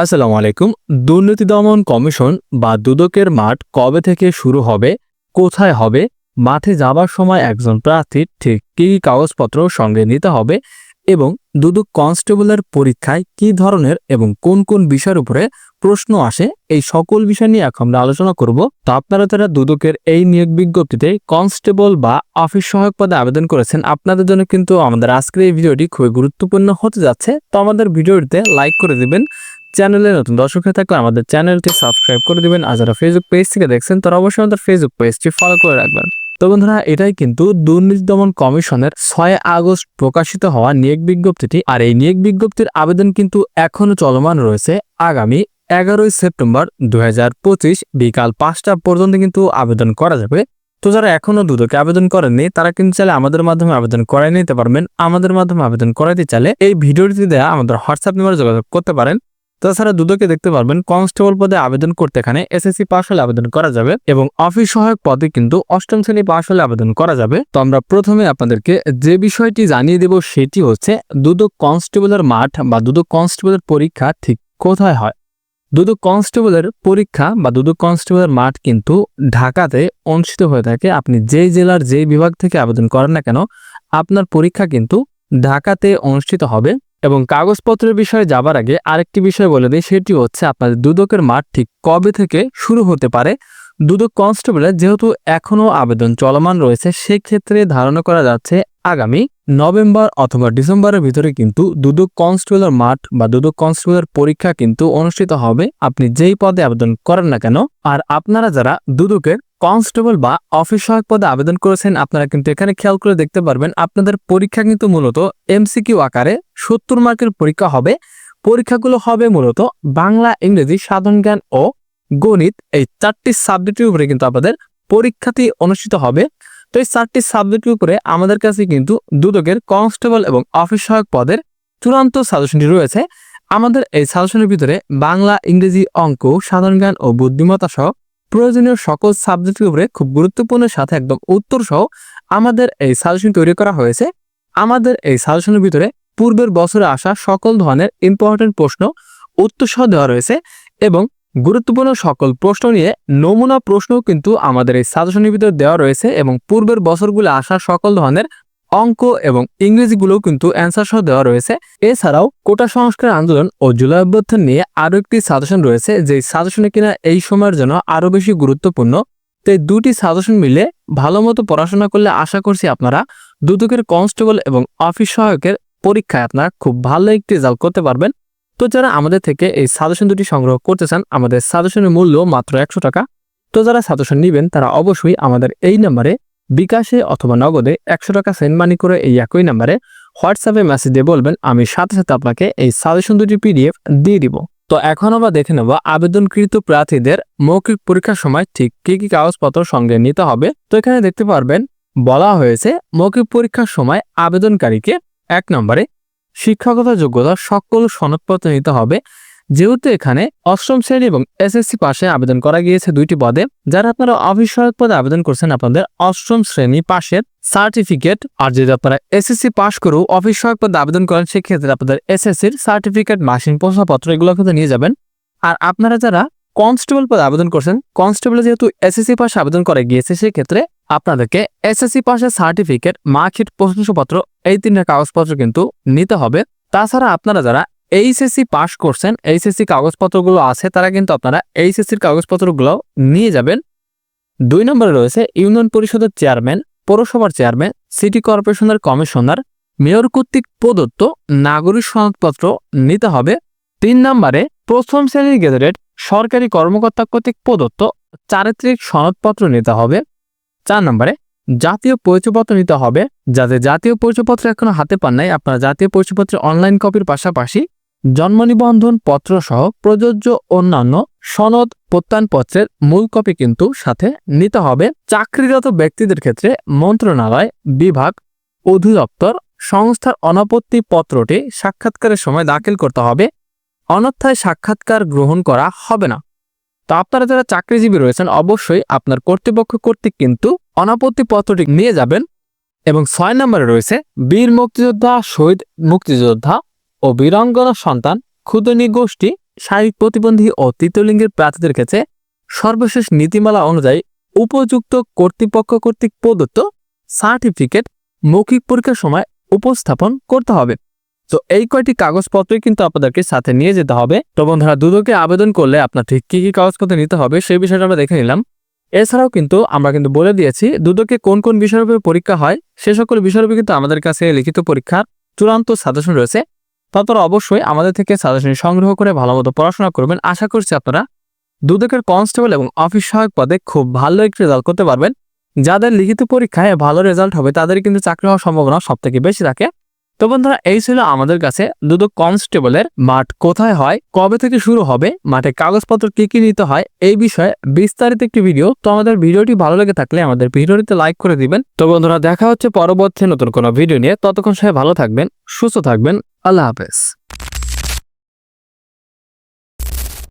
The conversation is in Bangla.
আসসালামু আলাইকুম। দুর্নীতি দমন কমিশন বা দুদকের মাঠ কবে থেকে শুরু হবে, কোথায় হবে, মাঠে যাবার সময় একজন প্রার্থীর ঠিক কী কী কাগজপত্র সঙ্গে নিতে হবে এবং দুদক কনস্টেবলের পরীক্ষায় কী ধরনের এবং কোন কোন বিষয়ের উপরে প্রশ্ন আসে, এই সকল বিষয় নিয়ে এখন আমরা আলোচনা করব। তো আপনারা যারা দুদকের এই নিয়োগ বিজ্ঞপ্তিতে কনস্টেবল বা অফিস সহায়ক পদে আবেদন করেছেন, আপনাদের জন্য কিন্তু আমাদের আজকের এই ভিডিওটি খুবই গুরুত্বপূর্ণ হতে যাচ্ছে। তো আমাদের ভিডিওটিতে লাইক করে দিবেন চ্যানেলে নতুন দর্শক হয়ে থাকলে আমাদের চ্যানেলটি সাবস্ক্রাইব করে দিবেন আর যারা ফেসবুক পেজ থেকে দেখছেন, তারা অবশ্যই আমাদের ফেসবুক পেজটি ফলো করে রাখবেন। তো বন্ধুরা, এটাই কিন্তু দুর্নীতি দমন কমিশনের ছয় আগস্ট প্রকাশিত হওয়া নিয়োগ বিজ্ঞপ্তিটি। আর এই নিয়োগ বিজ্ঞপ্তির আবেদন কিন্তু এখনও চলমান রয়েছে আগামী এগারোই সেপ্টেম্বর দুই হাজার পঁচিশ বিকাল পাঁচটা পর্যন্ত কিন্তু আবেদন করা যাবে। তো যারা এখনও দুদকে আবেদন করেননি, তারা কিন্তু চাইলে আমাদের মাধ্যমে আবেদন করাই নিতে পারবেন। আমাদের মাধ্যমে আবেদন করাইতে চাইলে এই ভিডিওটি দেওয়া আমাদের হোয়াটসঅ্যাপ নাম্বারে যোগাযোগ করতে পারেন। তাছাড়া দুদকে দেখতে পারবেন কনস্টেবল পদে আবেদন করতে এখানে এসএসসি পাস হলে আবেদন করা যাবে এবং অফিস সহায়ক পদে কিন্তু অষ্টম শ্রেণি পাস হলে আবেদন করা যাবে। তো আমরা প্রথমে আপনাদেরকে যে বিষয়টি জানিয়ে দেব সেটি হচ্ছে দুদক কনস্টেবলের মাঠ বা দুদক কনস্টেবলের পরীক্ষা ঠিক কোথায় হয়? দুদক কনস্টেবলের পরীক্ষা বা দুদক কনস্টেবলের মাঠ কিন্তু ঢাকাতে অনুষ্ঠিত হয়ে থাকে। আপনি যেই জেলার যেই বিভাগ থেকে আবেদন করেন না কেন, আপনার পরীক্ষা কিন্তু ঢাকাতে অনুষ্ঠিত হবে। এবং কাগজপত্রের বিষয়ে যাবার আগে আরেকটি বিষয় বলে দিই, সেটি হচ্ছে আপনাদের দুদকের মাঠ ঠিক কবে থেকে শুরু হতে পারে? দুদক কনস্টেবলের যেহেতু এখনও আবেদন চলমান রয়েছে, সেক্ষেত্রে ধারণা করা যাচ্ছে আগামী নভেম্বর অথবা ডিসেম্বরের ভিতরে কিন্তু দুদক কনস্টেবলের মাঠ বা দুদক কনস্টেবলের পরীক্ষা কিন্তু অনুষ্ঠিত হবে। আপনি যেই পদে আবেদন করেন না কেন, আর আপনারা যারা দুদকের কনস্টেবল বা অফিস সহায়ক পদে আবেদন করেছেন, আপনারা কিন্তু এখানে খেয়াল করে দেখতে পারবেন, আপনাদের পরীক্ষা কিন্তু মূলত এমসিকিউ আকারে সত্তর মার্কের পরীক্ষা হবে। পরীক্ষাগুলো হবে মূলত বাংলা, ইংরেজি, সাধারণ জ্ঞান ও গণিত। এই চারটি সাবজেক্টের উপরে কিন্তু আপনাদের পরীক্ষাটি অনুষ্ঠিত হবে। তো এই চারটি সাবজেক্টের উপরে আমাদের কাছে কিন্তু দুদকের কনস্টেবল এবং অফিস সহায়ক পদের চূড়ান্ত সাজেশনটি রয়েছে। আমাদের এই সাজেশনের ভিতরে বাংলা, ইংরেজি অঙ্ক, সাধারণ জ্ঞান ও বুদ্ধিমত্তা সহ প্রয়োজনীয় সকল সাবজেক্টের উপরে খুব গুরুত্বপূর্ণ সাথে একদম উত্তর সহ আমাদের এই সাজেশন তৈরি করা হয়েছে। আমাদের এই সাজেশনের ভিতরে পূর্বের বছরে আসা সকল ধরনের ইম্পর্টেন্ট প্রশ্ন উত্তর সহ দেওয়া রয়েছে এবং গুরুত্বপূর্ণ সকল প্রশ্ন নিয়ে নমুনা প্রশ্নও কিন্তু আমাদের এই সাজেশনের ভিতরে দেওয়া রয়েছে এবং পূর্বের বছরগুলো আসা সকল ধরনের অঙ্ক এবং ইংরেজিগুলোও কিন্তু অ্যান্সার সহ দেওয়া রয়েছে। এছাড়াও কোটা সংস্কার আন্দোলন ও জুলাই অভ্যর্থন নিয়ে আরও একটি সাজেশন রয়েছে, যে সাজেশনে কিনা এই সময়ের জন্য আরও বেশি গুরুত্বপূর্ণ। তো এই দুটি সাজেশন মিলে ভালো মতো পড়াশোনা করলে আশা করছি আপনারা দুদকের কনস্টেবল এবং অফিস সহায়কের পরীক্ষায় আপনারা খুব ভালো একটি রেজাল্ট করতে পারবেন। তো যারা আমাদের থেকে এই সাজেশন দুটি সংগ্রহ করতে চান, আমাদের সাজেশনের মূল্য মাত্র একশো টাকা। তো যারা সাজেশন নেবেন, তারা অবশ্যই আমাদের এই নাম্বারে বিকাশে অথবা নগদে একশো টাকা সেন্ড মানি করে এই একই নাম্বারে হোয়াটসঅ্যাপে মেসেজ দিয়ে বলবেন, আমি সাথে সাথে আপনাকে এই সাজেশন দুটি পিডিএফ দিয়ে দিব। তো এখন আবার দেখে নেব আবেদনকৃত প্রার্থীদের মৌখিক পরীক্ষার সময় ঠিক কি কি কাগজপত্র সঙ্গে নিতে হবে। তো এখানে দেখতে পারবেন, বলা হয়েছে মৌখিক পরীক্ষার সময় আবেদনকারীকে এক নম্বরে শিক্ষাগত যোগ্যতা সকল সনদপত্র নিতে হবে। যেহেতু এখানে অষ্টম শ্রেণি এবং এসএসসি পাশে আবেদন করা গিয়েছে দুইটি পদে, যারা আপনারা সহায়ক পদে আবেদন করছেন আপনাদের অষ্টম শ্রেণি পাশের সার্টিফিকেট, আর যদি আপনারা এসএসসি পাশ করেও সহায়ক পদে আবেদন করেন, সেক্ষেত্রে আপনাদের এসএসসির সার্টিফিকেট, মাসিক প্রশ্নপত্র এগুলো কিন্তু নিয়ে যাবেন। আর আপনারা যারা কনস্টেবল পদে আবেদন করছেন, কনস্টেবলে যেহেতু এসএসসি পাশে আবেদন করে গিয়েছে, সেক্ষেত্রে আপনাদেরকে এসএসসি পাশের সার্টিফিকেট মার্কশিট প্রশ্নপত্র এই তিনটা কাগজপত্র কিন্তু নিতে হবে। তাছাড়া আপনারা যারা এইচএসসি পাশ করছেন এইচএসসি কাগজপত্রগুলো আছে, তারা কিন্তু আপনারা এইচএসসির কাগজপত্রগুলো নিয়ে যাবেন। দুই নম্বরে রয়েছে ইউনিয়ন পরিষদের চেয়ারম্যান, পৌরসভার চেয়ারম্যান, সিটি কর্পোরেশনের কমিশনার, মেয়র কর্তৃক প্রদত্ত নাগরিক সনদপত্র নিতে হবে। তিন নম্বরে প্রথম শ্রেণির গেজেটেড সরকারি কর্মকর্তা কর্তৃক প্রদত্ত চারিত্রিক সনদপত্র নিতে হবে। চার নম্বরে জাতীয় পরিচয়পত্র নিতে হবে যাদের জাতীয় পরিচয়পত্র এখনও হাতে পান নাই। আপনারা জাতীয় পরিচয়পত্রের অনলাইন কপির পাশাপাশি জন্ম নিবন্ধন পত্র সহ প্রযোজ্য অন্যান্য সনদ প্রত্যয়নপত্রের মূল কপি কিন্তু সাথে নিতে হবে চাকরিরত ব্যক্তিদের ক্ষেত্রে মন্ত্রণালয়, বিভাগ, অধিদপ্তর, সংস্থার অনাপত্তি পত্রটি সাক্ষাৎকারের সময় দাখিল করতে হবে। অনর্থায় সাক্ষাৎকার গ্রহণ করা হবে না। তো আপনারা যারা চাকরিজীবী রয়েছেন, অবশ্যই আপনার কর্তৃপক্ষ কর্তৃক কিন্তু অনাপত্তি পত্রটি নিয়ে যাবেন। এবং ছয় নম্বরে রয়েছে বীর মুক্তিযোদ্ধা, শহীদ মুক্তিযোদ্ধা ও বীরাঙ্গনা সন্তান ক্ষুদনী গোষ্ঠী শারীরিক প্রতিবন্ধী ও তৃতীয় লিঙ্গের প্রার্থীদের ক্ষেত্রে সর্বশেষ নীতিমালা অনুযায়ী উপযুক্ত কর্তৃপক্ষ কর্তৃক প্রদত্ত সার্টিফিকেট মৌখিক পরীক্ষার সময় উপস্থাপন করতে হবে। তো এই কয়টি কাগজপত্রই কিন্তু আপনাদেরকে সাথে নিয়ে যেতে হবে। তো বন্ধুরা, দুদকে আবেদন করলে আপনার ঠিক কী কী কাগজপত্র নিতে হবে সেই বিষয়টা আমরা দেখে নিলাম। এছাড়াও কিন্তু আমরা কিন্তু বলে দিয়েছি, দুদকে কোন কোন বিষয়ের উপর পরীক্ষা হয়, সে সকল বিষয়ের উপর কিন্তু আমাদের কাছে লিখিত পরীক্ষার চূড়ান্ত সাজেশন রয়েছে। তারপর অবশ্যই আমাদের থেকে সাজেশন সংগ্রহ করে ভালো মতো পড়াশোনা করবেন। আশা করছি আপনারা দুদকের কনস্টেবল এবং অফিস সহায়ক পদে খুব ভালো একটি রেজাল্ট করতে পারবেন। যাদের লিখিত পরীক্ষায় ভালো রেজাল্ট হবে, তাদের কিন্তু চাকরি হওয়ার সম্ভাবনা সবথেকে বেশি থাকে। তো বন্ধুরা, এই ছিল আমাদের কাছে দুদু কনস্টেবলের মাঠ কোথায় হয়, কবে থেকে শুরু হবে, মাঠে কাগজপত্র কি কি নিতে হয়, এই বিষয়ে বিস্তারিত একটি ভিডিও। তো আমাদের ভিডিওটি ভালো লেগে থাকলে আমাদের ভিডিওটিতে লাইক করে দিবেন। তো বন্ধুরা, দেখা হচ্ছে পরবর্তী নতুন কোনো ভিডিও নিয়ে। ততক্ষণ সবাই ভালো থাকবেন, সুস্থ থাকবেন। আল্লাহ হাফেজ।